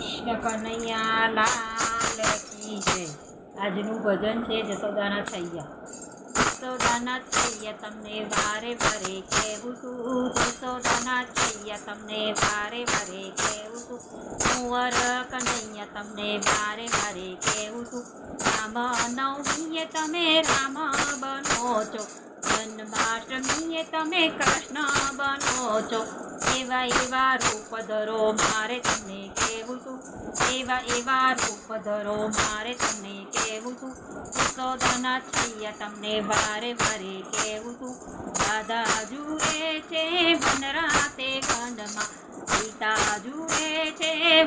કૃષ્ણ કનૈયા, લાલ કી જય. આજનું ભજન છે જસોદાના થૈયા. જસોદાના થૈયા તમને વારે વારે કહેવું છું. જસોદાના થૈયા તમને વારે વારે કહેવું છું. કુંવર કનૈયા તમને વારે વારે કહેવું છું. રામ નવમીએ તમે રામ બનો છો. જન્માષ્ટમીએ તમે કૃષ્ણ બનો છો. એવા એવા રૂપ ધરો મારે તમને કહેવું છું. એવા એવા રૂપ ધરો મારે તમને કહેવું છું. યશોદાના છૈયા તમને વારે વારે કહેવું છું. દાદા જુએ છે વનરાતે વનમાં. સીતા જુએ છે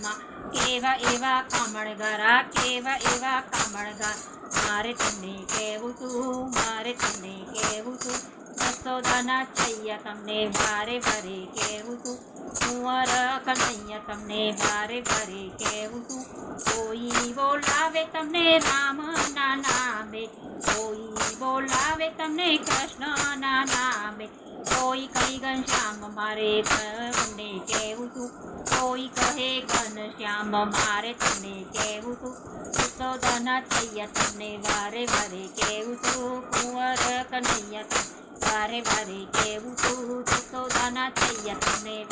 વનમાં કેવા એવા કામણગારા, કેવા એવા કામણગાર. મારે તમને કહેવું તું, મારે તમને કહેવું તું, યશોદાના છૈયા તમને વારે વારે કહેવું તું. કુંવર કનૈયા તમને વારે વારે કહેવું તું. કોઈ બોલાવે તમને રામના નામે, કોઈ બોલાવે તમને કૃષ્ણના નામે. કોઈ કહી ઘનશ્યામ મારે તમને કહેવું છું. કોઈ કહે ઘનશ્યામ મારે તમને કહેવું છું. યશોદાના થૈયા તમને વારે વારે કહેવું છું. કુંવર કનૈયા વારે વારે કહેવું છું. યશોદાના થૈયા તમને